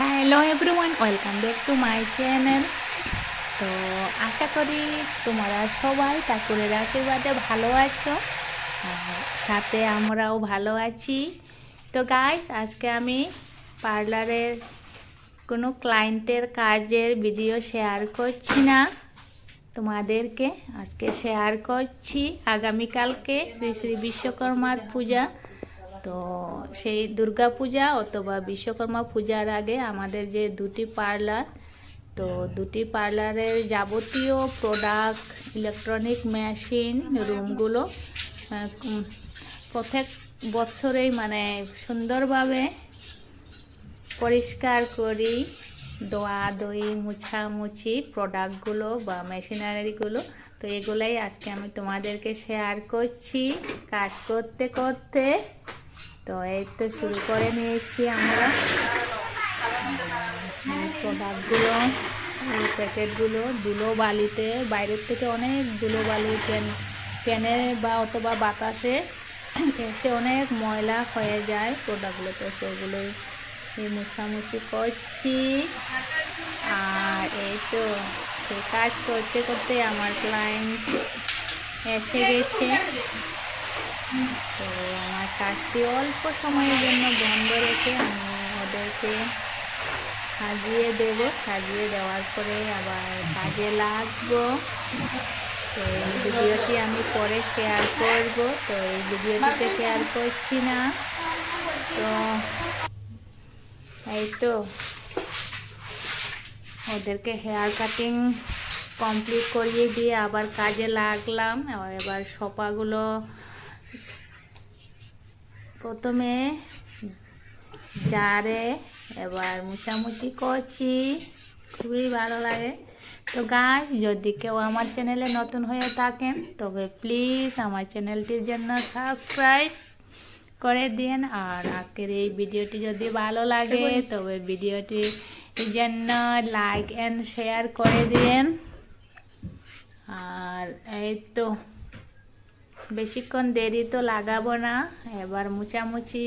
Hello everyone welcome back to my channel তো আশা করি তোমরা সবাই ঠাকুরের আশীর্বাদে ভালো আছো সাথে আমরাও ভালো আছি। তো গাইস আজকে আমি পার্লারের কোনো ক্লায়েন্টের কাজের ভিডিও শেয়ার করছি না। তোমাদেরকে আজকে শেয়ার করছি। আগামীকালকে শ্রী শ্রী বিশ্বকর্মার পূজা। তো সেই দুর্গা পূজা অথবা বিশ্বকর্মা পূজার আগে আমাদের যে দুটি পার্লার, তো দুটি পার্লারের যাবতীয় প্রোডাক্ট, ইলেকট্রনিক মেশিন, রুমগুলো প্রত্যেক বছরেই মানে সুন্দরভাবে পরিষ্কার করি দোয়া দই মুছামুছি প্রোডাক্টগুলো বা মেশিনারিগুলো। তো এগুলাই আজকে আমি তোমাদেরকে শেয়ার করছি। কাজ করতে করতে তো এই তো শুরু করে নিয়েছি আমরা। প্রোডাক্টগুলো, এই প্যাকেটগুলো ধুলো বালিতে, বাইরের থেকে অনেক ধুলো বালি প্যান প্যানে বা অথবা বাতাসে এসে অনেক ময়লা হয়ে যায় প্রোডাক্টগুলো তো সেগুলোই মুছামুছি করছি। আর এই তো সেই কাজ করতে করতে আমার ক্লায়েন্ট এসে গেছে। তো আমার কাজটি অল্প সময়ের জন্য বন্ধ রেখে আমি ওদেরকে সাজিয়ে দেব। সাজিয়ে দেওয়ার পরে আবার কাজে লাগবো। তো এই ভিডিওটি আমি পরে শেয়ার করব। তো এই ভিডিওটিতে শেয়ার করছি না। তো এই তো ওদেরকে হেয়ার কাটিং কমপ্লিট করিয়ে দিয়ে আবার কাজে লাগলাম। এবার- সোপাগুলো প্রথমে জারে এবার মুছামুছি করছি। খুবই ভালো লাগে। তো গাই যদি কেউ আমার চ্যানেলে নতুন হয়ে থাকেন তবে প্লিজ আমার চ্যানেলটির জন্য সাবস্ক্রাইব করে দিন। আর আজকের এই ভিডিওটি যদি ভালো লাগে তবে ভিডিওটি জন্য লাইক অ্যান্ড শেয়ার করে দিন। আর এই তো বেশিক্ষণ দেরি তো লাগাবো না। এবার মুছামুছি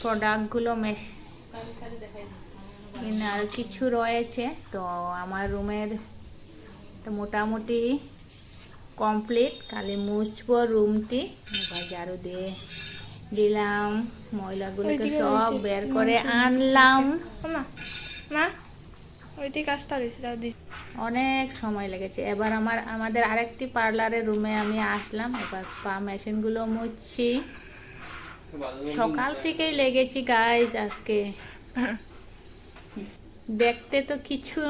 প্রোডাক্টগুলো মেশ আর কিছু রয়েছে। তো আমার রুমের তো মোটামুটি কমপ্লিট খালি মুছবো রুমটি। এবার ঝাড়ু দিয়ে দিলাম। ময়লাগুলোকে সব বের করে আনলাম। মা মা ওইটি কাজটা রয়েছে তাও দি অনেক সময় লেগেছে। এবার আমার, আমাদের আরেকটি পার্লারের রুমে আমি আসলাম। এবার স্পা মেশিনগুলো মুছছি। সকাল থেকেই লেগেছি গাইজ আজকে। দেখতে তো কিছু,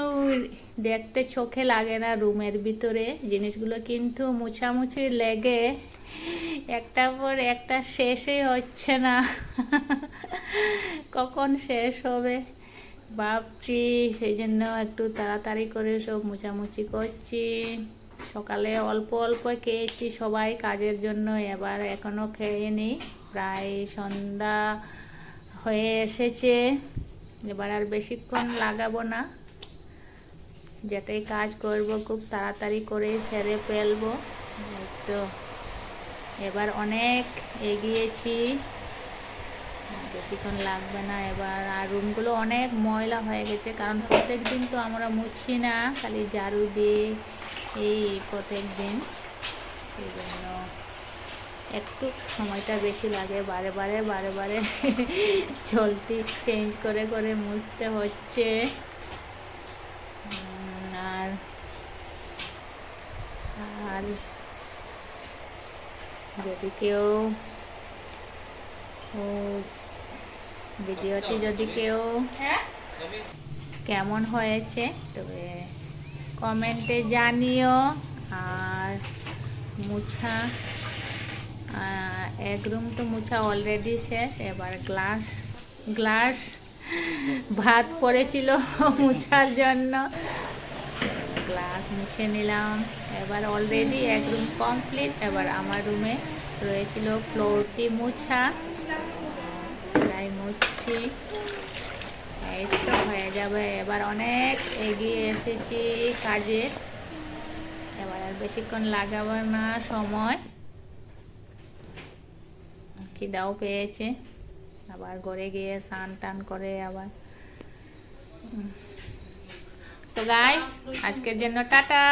দেখতে চোখে লাগে না রুমের ভিতরে। জিনিসগুলো কিন্তু মুছামুছি লেগে একটা পর একটা শেষই হচ্ছে না। কখন শেষ হবে? ভাবছি সেই জন্য একটু তাড়াতাড়ি করে সব মোছামুছি করছি। সকালে অল্প অল্প খেয়েছি সবাই কাজের জন্য, এবার এখনও খেয়েনি প্রায় সন্ধ্যা হয়ে এসেছে, এবার আর বেশিক্ষণ লাগাবো না। যেটাই কাজ করব, খুব তাড়াতাড়ি করে সেরে ফেলব। তো, এবার অনেক এগিয়েছি। বেশিক্ষণ লাগবে না। এবার আর রুমগুলো অনেক ময়লা হয়ে গেছে, কারণ প্রত্যেক দিন তো আমরা মুছছি না, খালি ঝাড়ু দিই এই প্রত্যেক দিন সেই জন্য একটু সময়টা বেশি লাগে, বারে বারে বারে বারে জলটি চেঞ্জ করে করে মুছতে হচ্ছে। আর আর যদি কেউ ভিডিওটি যদি কেউ কেমন হয়েছে তবে কমেন্টে জানিও। আর মুছা এক রুম তো মুছা অলরেডি শেষ এবার গ্লাস গ্লাস ভাত পড়েছিল মুছার জন্য। গ্লাস মুছে নিলাম। এবার অলরেডি এক রুম কমপ্লিট এবার আমার রুমে রয়েছিল ফ্লোরটি মুছা। মুছছি এই তো হয়ে যাবে। এবার অনেক এগিয়ে এসেছি কাজে। এবার আর বেশিক্ষণ লাগাবো না, সময়। খিদাও পেয়েছে। আবার ঘরে গিয়ে স্নান টান করে আবার। তো গাইস আজকের জন্য টাটা।